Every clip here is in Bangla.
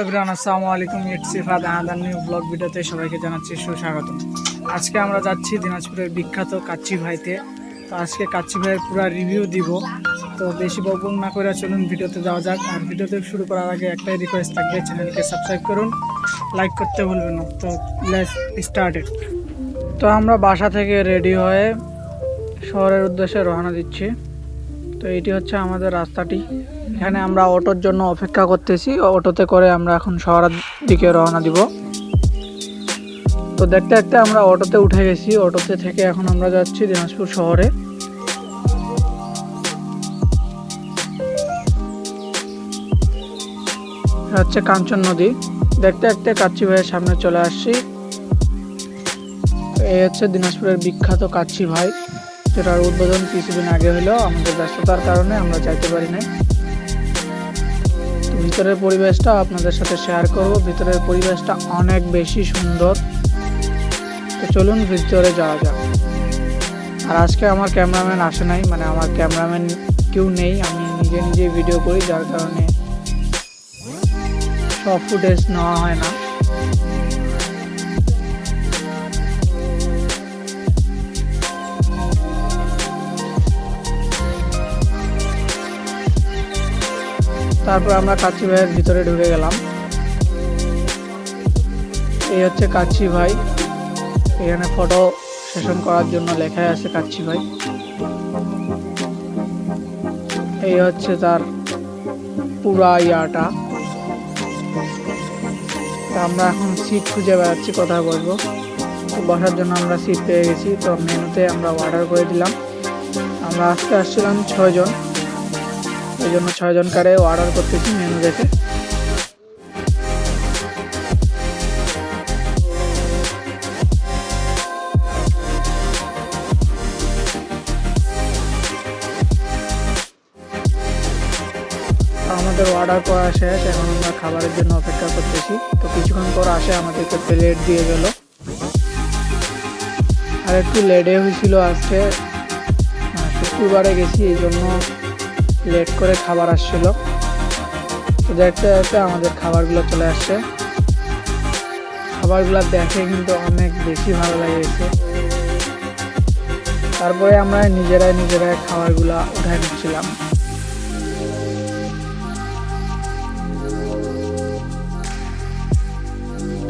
এভরিওয়ান, আসসালামু আলাইকুম। It's Sifat Ahadan new blog ভিডিওতে সবাইকে জানাচ্ছি সুস্বাগত আজকে আমরা যাচ্ছি দিনাজপুরের বিখ্যাত কাচ্চি ভাইতে। তো আজকে কাচ্চি ভাইয়ের পুরো রিভিউ দিব। তো বেশি বকবক না করে চলুন ভিডিওতে যাওয়া যাক। আর ভিডিওতে শুরু করার আগে একটাই রিকোয়েস্ট থাকবে চ্যানেলকে সাবস্ক্রাইব করুন লাইক করতে ভুলবেন না। তো লেটস স্টার্টেড তো আমরা বাসা থেকে রেডি হয়ে শহরের উদ্দেশ্যে রওনা দিচ্ছি। তো এটি হচ্ছে আমাদের রাস্তাটি। এখানে আমরা অটোর জন্য অপেক্ষা করতেছি। অটোতে করে আমরা এখন শহরের দিকে রওনা দিব। তো দেখতে দেখতে আমরা অটোতে উঠে গেছি। অটোতে থেকে এখন আমরা যাচ্ছি দিনাজপুর শহরে। হচ্ছে কাঞ্চন নদী। দেখতে দেখতে কাচ্চি ভাইয়ের সামনে চলে আসছি। এই হচ্ছে দিনাজপুরের বিখ্যাত কাচ্চি ভাই। যেটার উদ্বোধন কিছুদিন আগে হলো আমাদের ব্যস্ততার কারণে আমরা যাইতে পারি নাই। ভিতরের পরিবেশটা আপনাদের সাথে শেয়ার করব। ভিতরের পরিবেশটা অনেক বেশি সুন্দর। তো চলুন ভিতরে যাওয়া যাক। আর আজকে আমার ক্যামেরাম্যান আসে নাই মানে আমার ক্যামেরাম্যান কেউ নেই। আমি নিজে নিজে ভিডিও করি, যার কারণে সব ফুটেজ নেওয়া হয় না। তারপর আমরা কাচ্চি ভাইয়ের ভিতরে ঢুকে গেলাম। এই হচ্ছে কাচ্চি ভাই। এখানে ফটো সেশন করার জন্য লেখাই আছে কাচ্চি ভাই। এই হচ্ছে তার পুরা ইয়াটা। আমরা এখন সিট খুঁজে বেড়াচ্ছি কোথায় বসবো তো বসার জন্য আমরা সিট পেয়ে গেছি। তো মেনুতে আমরা অর্ডার করে দিলাম। আমরা আজকে আসছিলাম ছয়জন। এই জন্য ছয়জন কারে অর্ডার করতেছি মেনু দেখে আমাদের অর্ডার করা শেষ, এখন আমরা খাবারের জন্য অপেক্ষা করতেছি। তো কিছুক্ষণ পর আসে আমাদেরকে প্লেট দিয়ে গেল। আর একটু লেটে হয়েছিল আজকে। শুক্রবারে গেছি, এই জন্য লেট করে খাবার আসছিল। তো দেখতে দেখতে আমাদের খাবারগুলো চলে আসছে। খাবারগুলো দেখে কিন্তু অনেক বেশি ভালো লেগেছে। তারপরে আমরা নিজেরাই নিজেরাই খাবারগুলো উঠাই নিচ্ছিলাম।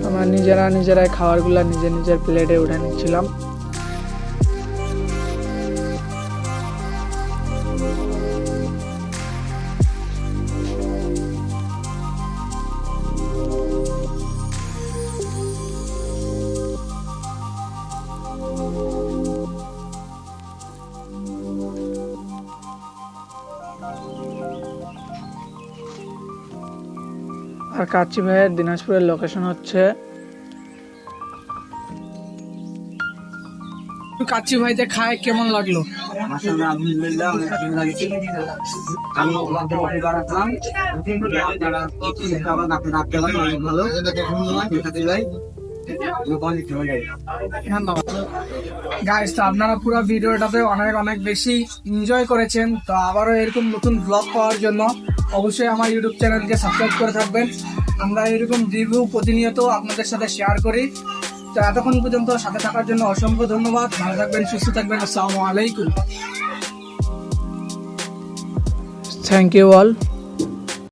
আমরা নিজেরা নিজেরাই খাবারগুলো নিজে নিজের প্লেটে উঠে নিচ্ছিলাম। আর কাচ্চি ভাইয়ের দিনাজপুরের লোকেশন হচ্ছে। কাচ্চি ভাইতে খায় কেমন লাগল? গাইস তো আপনারা পুরো ভিডিওটাতে অনেক অনেক বেশি এনজয় করেছেন। তো আবারও এরকম নতুন ব্লগ পাওয়ার জন্য অবশ্যই আমার ইউটিউব চ্যানেলকে সাবস্ক্রাইব করে থাকবেন। আমরা এরকম রিভিউ প্রতিনিয়ত আপনাদের সাথে শেয়ার করি। তো এতক্ষণ পর্যন্ত সাথে থাকার জন্য অসংখ্য ধন্যবাদ। ভালো থাকবেন, সুস্থ থাকবেন। আসসালামু আলাইকুম। Thank you all